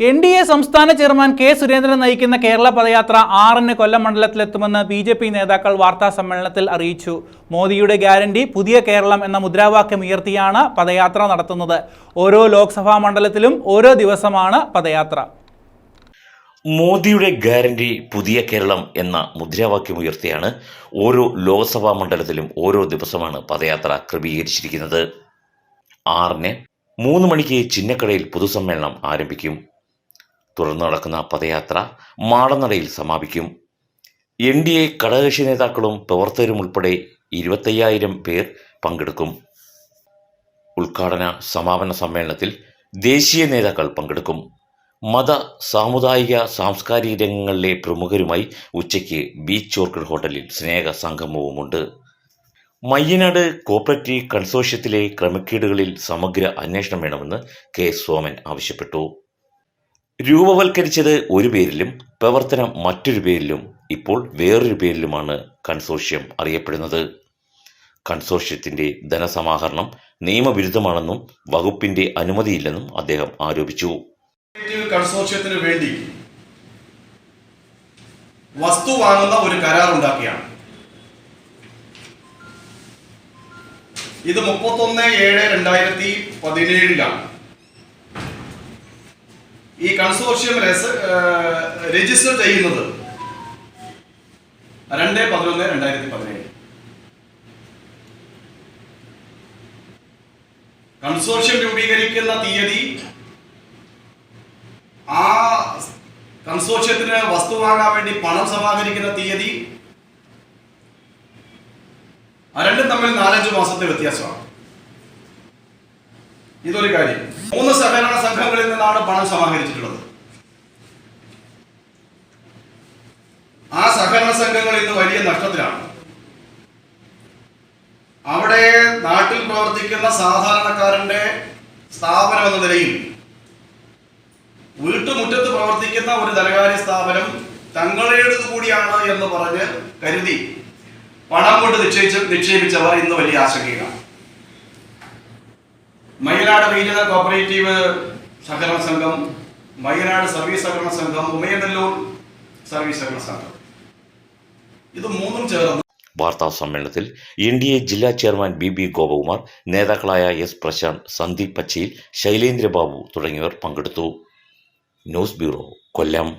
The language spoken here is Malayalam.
എൻ ഡി എ സംസ്ഥാന ചെയർമാൻ കെ സുരേന്ദ്രൻ നയിക്കുന്ന കേരള പദയാത്ര ആറിന് കൊല്ലം മണ്ഡലത്തിലെത്തുമെന്ന് ബി ജെ പി നേതാക്കൾ വാർത്താ സമ്മേളനത്തിൽ അറിയിച്ചു. മോദിയുടെ ഗ്യാരണ്ടി പുതിയ കേരളം എന്ന മുദ്രാവാക്യം ഉയർത്തിയാണ് പദയാത്ര നടത്തുന്നത്. ഓരോ ലോക്സഭാ മണ്ഡലത്തിലും ഓരോ ദിവസമാണ് പദയാത്ര. മോദിയുടെ ഗ്യാരണ്ടി പുതിയ കേരളം എന്ന മുദ്രാവാക്യം ഉയർത്തിയാണ് ഓരോ ലോക്സഭാ മണ്ഡലത്തിലും ഓരോ ദിവസമാണ് പദയാത്ര ക്രമീകരിച്ചിരിക്കുന്നത്. ആറിന് മൂന്ന് മണിക്ക് ചിന്നക്കടയിൽ പൊതുസമ്മേളനം ആരംഭിക്കും. തുടർന്ന് നടക്കുന്ന പദയാത്ര മാടനടയിൽ സമാപിക്കും. എൻ ഡി എ ഘടകകക്ഷി നേതാക്കളും പ്രവർത്തകരും ഉൾപ്പെടെ ഇരുപത്തയ്യായിരം പേർ പങ്കെടുക്കും. ഉദ്ഘാടന സമാപന സമ്മേളനത്തിൽ ദേശീയ നേതാക്കൾ പങ്കെടുക്കും. മത സാമുദായിക സാംസ്കാരിക രംഗങ്ങളിലെ പ്രമുഖരുമായി ഉച്ചയ്ക്ക് ബീച്ച് ഓർക്കിഡ് ഹോട്ടലിൽ സ്നേഹ സംഗമവുമുണ്ട്. മയ്യനാട് കോപ്പറേറ്റീവ് കൺസോഷ്യത്തിലെ ക്രമക്കേടുകളിൽ സമഗ്ര അന്വേഷണം വേണമെന്ന് കെ. സോമൻ ആവശ്യപ്പെട്ടു. രൂപവൽക്കരിച്ചത് ഒരു പേരിലും പ്രവർത്തനം മറ്റൊരു പേരിലും ഇപ്പോൾ വേറൊരു പേരിലുമാണ് കൺസോഷ്യം അറിയപ്പെടുന്നത്. കൺസോഷ്യത്തിന്റെ ധനസമാഹരണം നിയമവിരുദ്ധമാണെന്നും വകുപ്പിന്റെ അനുമതിയില്ലെന്നും അദ്ദേഹം ആരോപിച്ചു. കൺസോഷ്യത്തിന് വേണ്ടി വസ്തു വാങ്ങുന്ന ഒരു കരാർ ഉണ്ടാക്കിയാണ്. ഇത് മുപ്പത്തൊന്ന് ഏഴ് രണ്ടായിരത്തി പതിനേഴിലാണ്. ഈ കൺസോർഷ്യം രജിസ്റ്റർ ചെയ്യുന്നത് രണ്ട് പതിനൊന്ന് രണ്ടായിരത്തി പതിനേഴ്. കൺസോർഷ്യം രൂപീകരിക്കുന്ന തീയതി ആ കൺസോർഷ്യത്തിന് വസ്തു വാങ്ങാൻ വേണ്ടി പണം സമാഹരിക്കുന്ന തീയതി രണ്ടും തമ്മിൽ നാലഞ്ച് മാസത്തെ വ്യത്യാസമാണ്. ഇതൊരു കാര്യം. മൂന്ന് സഹകരണ സംഘങ്ങളിൽ നിന്നാണ് പണം സമാഹരിച്ചിട്ടുള്ളത്. ആ സഹകരണ സംഘങ്ങൾ ഇന്ന് വലിയ നഷ്ടത്തിലാണ്. അവിടെ നാട്ടിൽ പ്രവർത്തിക്കുന്ന സാധാരണക്കാരന്റെ സ്ഥാപനം എന്ന നിലയിൽ വീട്ടുമുറ്റത്ത് പ്രവർത്തിക്കുന്ന ഒരു ധനകാര്യ സ്ഥാപനം തങ്ങളുടേത് കൂടിയാണ് എന്ന് പറഞ്ഞ് കരുതി പണം കൊണ്ട് നിക്ഷേപിച്ച നിക്ഷേപിച്ചവർ ഇന്ന് വലിയ ആശങ്കയിലാണ്. മയിലാട് റീജിയണൽ കോപ്പറേറ്റീവ് സഹകരണ സംഘം വയനാട് സർവീസ് സഹകരണ സംഘം ഉമയനല്ലൂർ സർവീസ് സഹകരണ സംഘം. ഇത് മൂന്നും ചേർന്ന് വാർത്താ സമ്മേളനത്തിൽ എൻ ഡി എ ജില്ലാ ചെയർമാൻ ബി ബി ഗോപകുമാർ നേതാക്കളായ എസ് പ്രശാന്ത് സന്ദീപ് പച്ചിയിൽ ശൈലേന്ദ്രബാബു തുടങ്ങിയവർ പങ്കെടുത്തു. News bureau Kollam.